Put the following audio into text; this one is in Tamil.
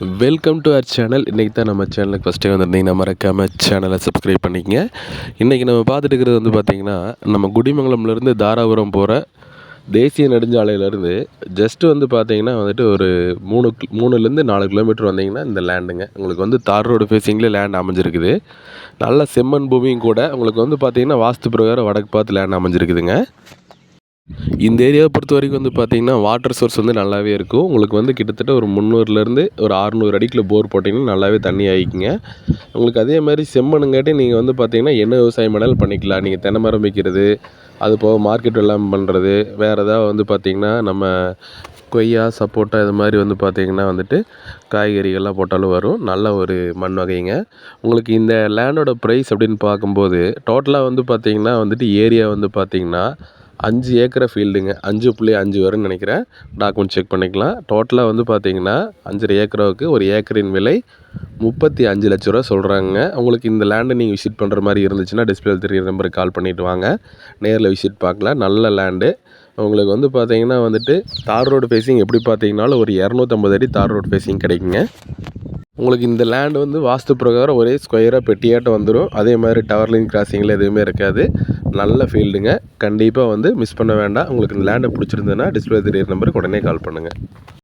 வெல்கம் டு அவர் சேனல் இன்றைக்கி தான் நம்ம சேனலுக்கு ஃபஸ்ட் டைம் வந்திருந்தீங்கன்னா மறக்காமல் சேனலை சப்ஸ்கிரைப் பண்ணிக்கங்க. இன்றைக்கி நம்ம பார்த்துட்டு இருக்கிறது வந்து பார்த்திங்கன்னா நம்ம குடிமங்கலம்லேருந்து தாராபுரம் போகிற தேசிய நெடுஞ்சாலையிலேருந்து ஜஸ்ட்டு வந்து பார்த்தீங்கன்னா வந்துட்டு ஒரு மூணு மூணுலேருந்து நாலு கிலோமீட்டர் வந்தீங்கன்னா இந்த லேண்டுங்க உங்களுக்கு வந்து தார் ரோடு ஃபேஸிங்லேயே லேண்ட் அமைஞ்சிருக்குது. நல்ல செம்மண் பூமியும் கூட உங்களுக்கு வந்து பார்த்தீங்கன்னா வாஸ்து பிரகாரம் வடக்கு பார்த்து லேண்ட் அமைஞ்சிருக்குதுங்க. இந்த ஏரியாவை பொறுத்த வரைக்கும் வந்து பார்த்தீங்கன்னா வாட்டர் சோர்ஸ் வந்து நல்லாவே இருக்கும். உங்களுக்கு வந்து கிட்டத்தட்ட ஒரு முந்நூறுலேருந்து ஒரு அறநூறு அடிக்கில் போர் போட்டிங்கன்னா நல்லாவே தண்ணி ஆகிக்குங்க உங்களுக்கு அதே மாதிரி செம்மண்ணுங்காட்டி நீங்கள் வந்து பார்த்தீங்கன்னா என்ன விவசாயம் வேணாலும் பண்ணிக்கலாம். நீங்கள் தென்னை மரம் வைக்கிறது அது போக மார்க்கெட் எல்லாம் பண்ணுறது வேறு ஏதாவது வந்து பார்த்திங்கன்னா நம்ம கொய்யா சப்போட்டா இது மாதிரி வந்து பார்த்திங்கன்னா வந்துட்டு காய்கறிகள்லாம் போட்டாலும் வரும். நல்ல ஒரு மண் வகைங்க. உங்களுக்கு இந்த லேண்டோட ப்ரைஸ் அப்படின்னு பார்க்கும்போது டோட்டலாக வந்து பார்த்தீங்கன்னா வந்துட்டு ஏரியா வந்து பார்த்தீங்கன்னா அஞ்சு ஏக்கரை ஃபீல்டுங்க. அஞ்சு புள்ளி அஞ்சு வரும்னு நினைக்கிறேன். டாக்குமெண்ட் செக் பண்ணிக்கலாம். டோட்டலாக வந்து பார்த்தீங்கன்னா அஞ்சரை ஏக்கராவுக்கு ஒரு ஏக்கரின் விலை முப்பத்தி அஞ்சு லட்ச ரூபா சொல்கிறாங்க உங்களுக்கு இந்த லேண்டை நீங்கள் விசிட் பண்ணுற மாதிரி இருந்துச்சுன்னா டிஸ்பிளே தெரியுற நம்பருக்கு கால் பண்ணிவிட்டு வாங்க. நேரில் விசிட் பார்க்கலாம். நல்ல லேண்டு உங்களுக்கு வந்து பார்த்தீங்கன்னா வந்துட்டு தார் ரோடு ஃபேஸிங் எப்படி பார்த்தீங்கன்னாலும் ஒரு இரநூத்தம்பது அடி தார் ரோடு ஃபேஸிங் கிடைக்குங்க. உங்களுக்கு இந்த லேண்ட் வந்து வாஸ்து பிரகாரம் ஒரே ஸ்கொயராக பெட்டியாட்டம் வந்துடும் அதே மாதிரி டவர் லைன் கிராசிங்கில் எதுவுமே இருக்காது. நல்ல ஃபீல்டுங்க. கண்டிப்பாக வந்து மிஸ் பண்ண வேண்டாம். உங்களுக்கு லேண்டை பிடிச்சிருந்ததுன்னா டிஸ்பிளே திடீர் நம்பருக்கு உடனே கால் பண்ணுங்கள்